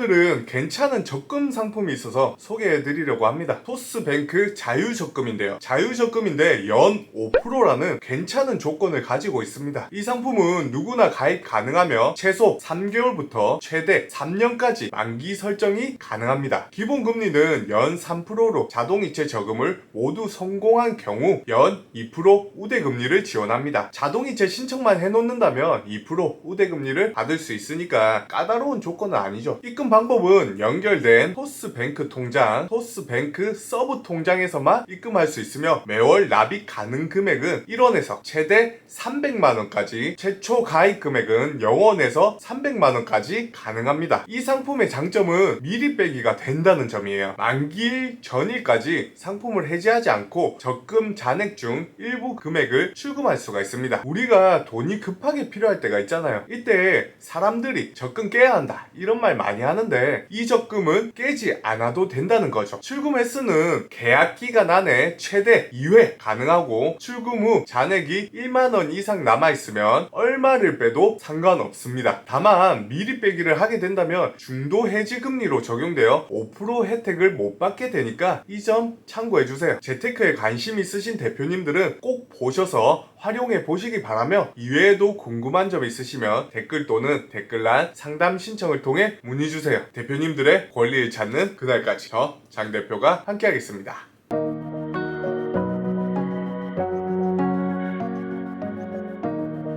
오늘은 괜찮은 적금 상품이 있어서 소개해 드리려고 합니다. 토스뱅크 자유적금인데요. 자유적금인데 연 5%라는 괜찮은 조건을 가지고 있습니다. 이 상품은 누구나 가입 가능하며 최소 3개월부터 최대 3년까지 만기 설정이 가능합니다. 기본 금리는 연 3%로 자동이체 저금을 모두 성공한 경우 연 2% 우대금리를 지원합니다. 자동이체 신청만 해놓는다면 2% 우대금리를 받을 수 있으니까 까다로운 조건은 아니죠. 입금 방법은 연결된 토스뱅크 통장, 토스뱅크 서브 통장에서만 입금할 수 있으며 매월 납입 가능 금액은 1원에서 최대 300만원까지 최초 가입 금액은 0원에서 300만원까지 가능합니다. 이 상품의 장점은 미리 빼기가 된다는 점이에요. 만기일 전일까지 상품을 해지하지 않고 적금 잔액 중 일부 금액을 출금할 수가 있습니다. 우리가 돈이 급하게 필요할 때가 있잖아요. 이때 사람들이 적금 깨야 한다 이런 말 많이 하는 데 이 적금은 깨지 않아도 된다는 거죠. 출금 횟수는 계약 기간 안에 최대 2회 가능하고 출금 후 잔액이 1만 원 이상 남아 있으면 얼마를 빼도 상관없습니다. 다만 미리 빼기를 하게 된다면 중도 해지 금리로 적용되어 5% 혜택을 못 받게 되니까 이 점 참고해 주세요. 재테크에 관심 있으신 대표님들은 꼭 보셔서 활용해 보시기 바라며 이외에도 궁금한 점 있으시면 댓글 또는 댓글란 상담 신청을 통해 문의 주세요. 대표님들의 권리를 찾는 그날까지 저 장 대표가 함께하겠습니다.